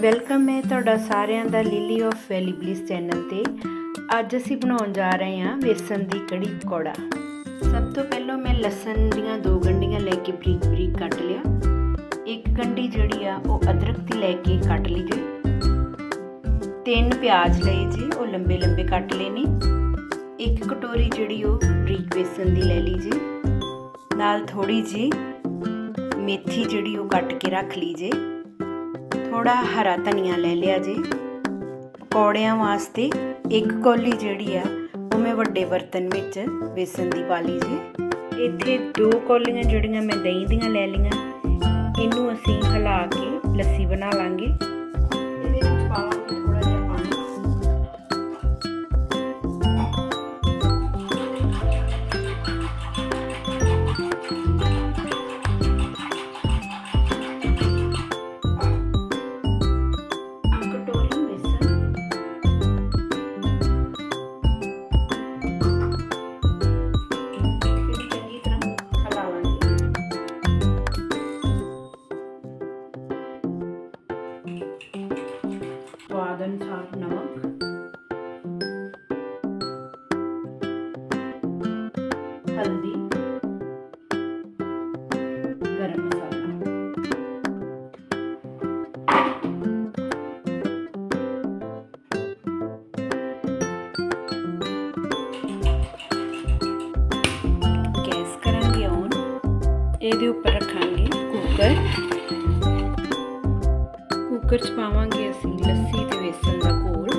Welcome ਹੈ ਤੁਹਾਡਾ ਸਾਰਿਆਂ ਦਾ lily of valley bliss channel ਤੇ। ਅੱਜ ਅਸੀਂ ਬਣਾਉਣ ਜਾ ਰਹੇ ਹਾਂ ਵੇਸਣ ਦੀ ਕੜੀ ਪਕੌੜਾ ਸਭ ਤੋਂ ਪਹਿਲਾਂ ਮੈਂ ਲਸਣ ਦੀਆਂ ਦੋ ਗੰਢੀਆਂ ਲੈ ਕੇ ਬਰੀਕ ਬਰੀਕ ਕੱਟ ਲਿਆ। ਇੱਕ ਗੰਢੀ ਜਿਹੜੀ ਆ, ਉਹ ਅਦਰਕ ਦੀ ਲੈ ਕੇ ਕੱਟ ਲਈ ਜੀ। ਤਿੰਨ ਪਿਆਜ਼ ਲਏ ਜੀ, ਉਹ ਲੰਬੇ ਲੰਬੇ ਕੱਟ ਲਏ ਨੇ। ਇੱਕ ਕਟੋਰੀ ਜਿਹੜੀ ਉਹ ਬਰੀਕ ਵੇਸਣ ਦੀ ਲੈ ਲਈ ਜੀ। ਨਾਲ ਥੋੜੀ ਜੀ ਮੇਥੀ ਜਿਹੜੀ ਉਹ ਕੱਟ ਕੇ ਰੱਖ ਲਈ ਜੇ। ਥੋੜਾ ਹਰਾ ਧਨੀਆ ਲੈ ਲਿਆ ਜੀ। ਪਕੌੜਿਆਂ ਵਾਸਤੇ ਇੱਕ ਕੌਲੀ ਜਿਹੜੀ ਆ, ਉਹ ਮੈਂ ਵੱਡੇ ਬਰਤਨ ਵਿੱਚ ਵੇਸਣ ਦੀ ਪਾ ਲਈ ਜੀ। ਇੱਥੇ ਦੋ ਕੌਲੀਆਂ ਜਿਹੜੀਆਂ ਮੈਂ ਦਹੀਂ ਦੀਆਂ ਲੈ ਲਈਆਂ। ਇਹਨੂੰ ਅਸੀਂ ਹਿਲਾ ਕੇ ਲੱਸੀ ਬਣਾ ਲਾਂਗੇ। ਇਹਦੇ ਵਿੱਚ ਪਾਵਾਂਗੇ ਇਹਦੇ ਉੱਪਰ ਰੱਖਾਂਗੇ ਕੁੱਕਰ। ਕੁੱਕਰ 'ਚ ਪਾਵਾਂਗੇ ਅਸੀਂ ਲੱਸੀ ਤੇ ਵੇਸਣ ਦਾ ਘੋਲ।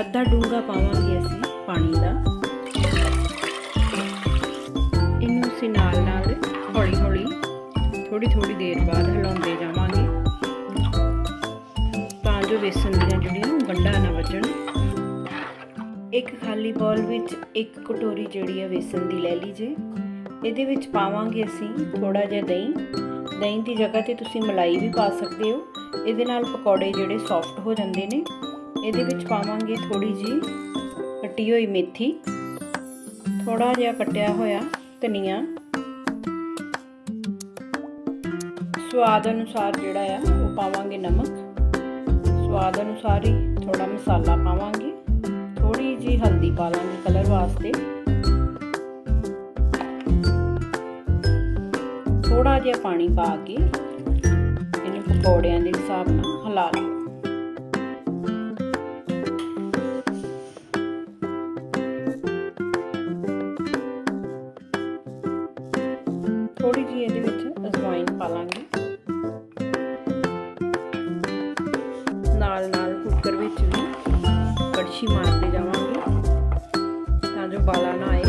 ਅੱਧਾ ਡੂੰਗਾ ਪਾਵਾਂਗੇ ਅਸੀਂ ਪਾਣੀ ਦਾ। ਇਹਨੂੰ ਅਸੀਂ ਨਾਲ ਨਾਲ ਹੌਲੀ ਹੌਲੀ ਥੋੜੀ ਥੋੜੀ ਦੇਰ ਬਾਅਦ ਹਿਲਾਉਂਦੇ ਜਾਵਾਂਗੇ। ਤਾਂ ਜੋ ਵੇਸਣ ਦੀਆਂ ਜਿਹੜੀਆਂ ਗੰਢਾਂ ਨਾ ਵੱਜਣ। ਇੱਕ ਖਾਲੀ ਬਾਉਲ ਵਿੱਚ ਇੱਕ ਕਟੋਰੀ ਜਿਹੜੀ ਹੈ ਵੇਸਣ ਦੀ ਲੈ ਲੀਜੇ। ਇਹਦੇ ਵਿੱਚ ਪਾਵਾਂਗੇ ਅਸੀਂ ਥੋੜਾ ਜਿਹਾ ਦਹੀਂ। ਦਹੀਂ ਦੀ ਜਗ੍ਹਾ ਤੇ ਤੁਸੀਂ ਮਲਾਈ ਵੀ ਪਾ ਸਕਦੇ ਹੋ। ਇਹਦੇ ਨਾਲ ਪਕੌੜੇ ਜਿਹੜੇ ਸੌਫਟ ਹੋ ਜਾਂਦੇ ਨੇ। ਇਹਦੇ ਵਿੱਚ ਪਾਵਾਂਗੇ ਥੋੜੀ ਜੀ ਕੱਟੀ ਹੋਈ ਮੇਥੀ। ਥੋੜਾ ਜਿਹਾ ਕੱਟਿਆ ਹੋਇਆ ਧਨੀਆ। ਸਵਾਦ ਅਨੁਸਾਰ ਜਿਹੜਾ ਆ, ਉਹ ਪਾਵਾਂਗੇ ਨਮਕ। ਸਵਾਦ ਅਨੁਸਾਰ ਹੀ ਥੋੜਾ ਮਸਾਲਾ ਪਾਵਾਂਗੇ। ਹਲਦੀ ਪਾ ਲਾਂਗੇ ਕਲਰ ਵਾਸਤੇ। ਥੋੜਾ ਜਿਹਾ ਪਾਣੀ ਪਾ ਕੇ ਇਹਨੂੰ ਪਕੌੜਿਆਂ ਦੇ ਹਿਸਾਬ ਨਾਲ ਹਿਲਾ ਲਓ। ਥੋੜੀ ਜਿਹੀ ਇਹਦੇ ਵਿੱਚ ਅਜਵਾਇਨ ਪਾ ਲਾਂਗੇ। ਨਾਲ ਨਾਲ ਕੁੱਕਰ ਵਿੱਚ ਵੀ ਕੜਛੀ ਮਾਰ ਤਾਂ ਨਾ ਆਏ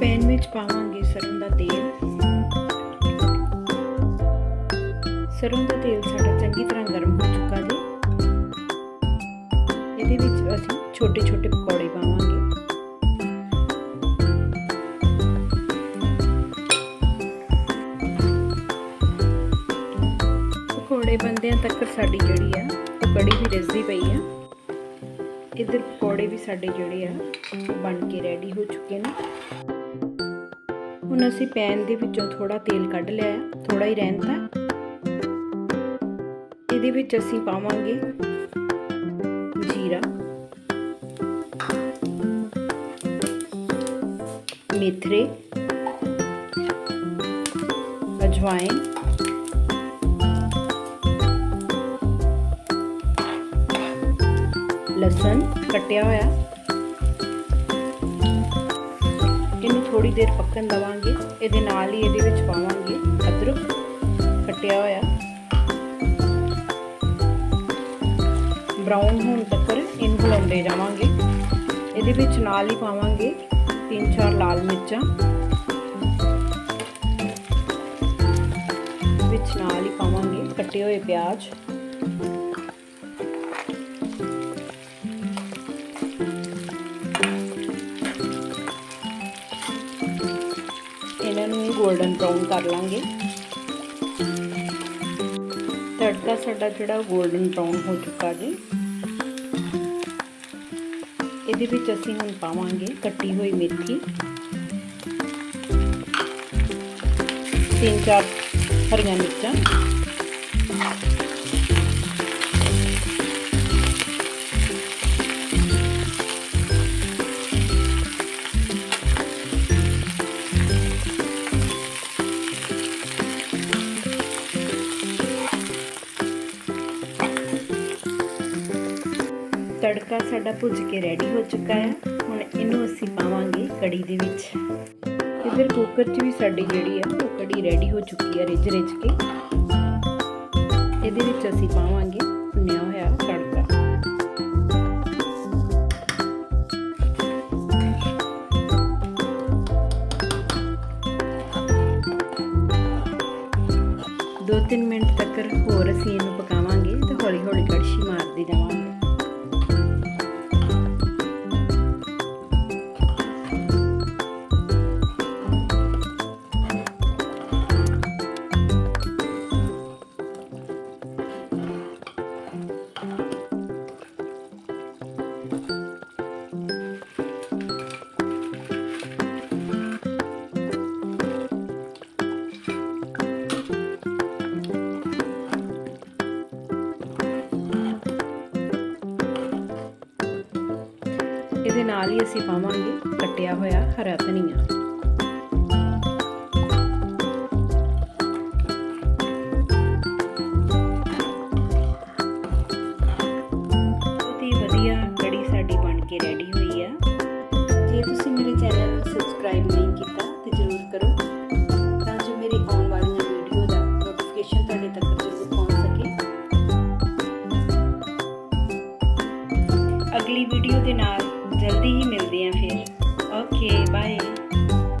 ਪੈਨ ਵਿੱਚ ਪਾਵਾਂਗੇ ਸਰੋਂ ਦਾ ਤੇਲ। ਸਰੋਂ ਦਾ ਤੇਲ ਸਾਡਾ ਚੰਗੀ ਤਰ੍ਹਾਂ ਗਰਮ ਹੋ ਚੁੱਕਾ ਜੀ। ਇਹਦੇ ਵਿੱਚ ਅਸੀਂ ਛੋਟੇ ਛੋਟੇ ਪਕੌੜੇ ਪਾਵਾਂਗੇ। ਪਕੌੜੇ ਬੰਦਿਆਂ ਤੱਕ ਸਾਡੀ ਜਿਹੜੀ ਆ, ਉਹ ਕੜੀ ਵੀ ਰਿੱਝਦੀ ਪਈ ਆ। ਇਧਰ ਪਕੌੜੇ ਵੀ ਸਾਡੇ ਜਿਹੜੇ ਆ, ਬਣ ਕੇ ਰੈਡੀ ਹੋ ਚੁੱਕੇ ਨੇ। ਹੁਣ ਅਸੀਂ ਪੈਨ ਦੇ ਵਿੱਚੋਂ ਥੋੜਾ ਤੇਲ ਕੱਢ ਲਿਆ ਆ ਥੋੜਾ ਹੀ ਰਹਿੰਦਾ ਇਹਦੇ ਵਿੱਚ ਅਸੀਂ ਪਾਵਾਂਗੇ ਜੀਰਾ ਮੇਥਰੇ ਅਜਵਾਇਨ ਲਸਣ ਕੱਟਿਆ ਹੋਇਆ। ਇਹਨੂੰ ਥੋੜੀ ਦੇਰ ਪੱਕਣ ਦਵਾਂਗੇ। ਇਹਦੇ ਨਾਲ ਹੀ ਇਹਦੇ ਵਿੱਚ ਪਾਵਾਂਗੇ ਅਦਰਕ ਕੱਟਿਆ ਹੋਇਆ। ਬ੍ਰਾਊਨ ਹੋਣ ਤੱਕ ਇਹਨੂੰ ਹਿਲਾਉਂਦੇ ਜਾਵਾਂਗੇ। ਇਹਦੇ ਵਿੱਚ ਨਾਲ ਹੀ ਪਾਵਾਂਗੇ ਤਿੰਨ ਚਾਰ ਲਾਲ ਮਿਰਚਾਂ। ਵਿੱਚ ਨਾਲ ਹੀ ਪਾਵਾਂਗੇ ਕੱਟੇ ਹੋਏ ਪਿਆਜ਼। 골ਡਨ ਬ੍ਰਾਊਨ ਕਰ ਲਾਂਗੇ। ਤੜਕਾ ਸਾਡਾ ਜਿਹੜਾ 골ਡਨ ਬ੍ਰਾਊਨ ਹੋ ਚੁੱਕਾ ਜੀ। ਇਹਦੇ ਵਿੱਚ ਅਸੀਂ ਹੁਣ ਪਾਵਾਂਗੇ ਕੱਟੀ ਹੋਈ ਮੇਥੀ। ਤਿੰਨ ਚਾਰ ਹਰੀਆਂ ਮਿਰਚਾਂ। ਸਾਡਾ ਭੁੱਜ ਕੇ ਰੈਡੀ ਹੋ ਚੁੱਕਾ ਹੈ। ਹੁਣ ਇਹਨੂੰ ਅਸੀਂ ਪਾਵਾਂਗੇ ਕੜੀ ਦੇ ਵਿੱਚ। ਇਧਰ ਕੁੱਕਰ 'ਚ ਵੀ ਸਾਡੀ ਜਿਹੜੀ ਆ, ਉਹ ਕੜੀ ਰੈਡੀ ਹੋ ਚੁੱਕੀ ਹੈ ਰਿੱਝ ਰਿੱਝ ਕੇ। ਇਹਦੇ ਵਿੱਚ ਅਸੀਂ ਪਾਵਾਂਗੇ ਭੁੰਨਿਆ ਹੋਇਆ ਤੜਕਾ। ਦੋ ਤਿੰਨ ਮਿੰਟ ਤੱਕ ਹੋਰ ਅਸੀਂ ਇਹਨੂੰ ਪਕਾਵਾਂਗੇ ਤੇ ਹੌਲੀ ਹੌਲੀ ਕੜਛੀ ਮਾਰਦੇ ਜਾਵਾਂਗੇ। ਦੇ ਨਾਲ ਹੀ ਅਸੀਂ ਪਾਵਾਂਗੇ ਕੱਟਿਆ ਹੋਇਆ ਹਰਾ ਧਨੀਆ।